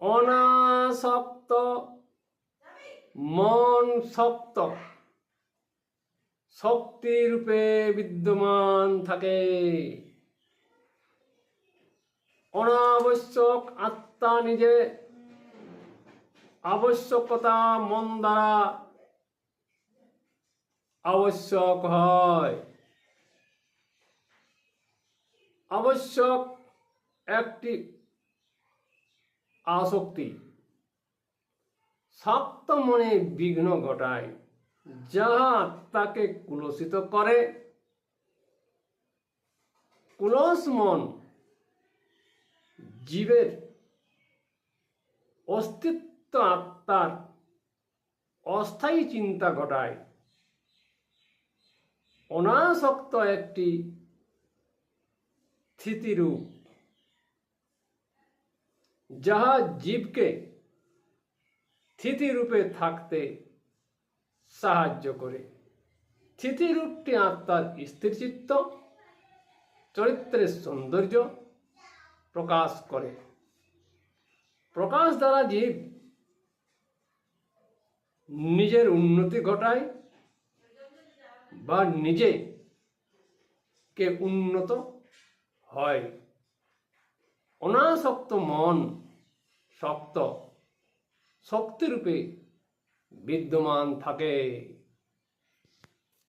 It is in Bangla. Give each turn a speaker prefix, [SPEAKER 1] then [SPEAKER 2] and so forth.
[SPEAKER 1] অনাসক্ত। মন শক্ত। শক্তিরূপে বিদ্যমান থাকে। অনাবশ্যক আত্মা নিজে। আবশ্যকতা মন দ্বারা আবশ্যক হয়। আবশ্যক একটি আসক্তি। শক্ত মনে বিঘ্ন ঘটায়, যাহা আত্মাকে কুলসিত করে। কুলস মন জীবের অস্তিত্ব আত্মার অস্থায়ী চিন্তা ঘটায়। অনাসক্ত একটি স্থিতিরূপ যাহা জীবকে স্থিতিরূপে থাকতে সাহায্য করে। স্থিতিরূপটি আত্মার স্থিরচিত্ত, চরিত্রের সৌন্দর্য প্রকাশ করে। প্রকাশ দ্বারা জীব নিজের উন্নতি ঘটায় বা নিজে কে উন্নত হয়। অনাসক্ত মন শক্ত শক্তিরূপে বিদ্যমান থাকে।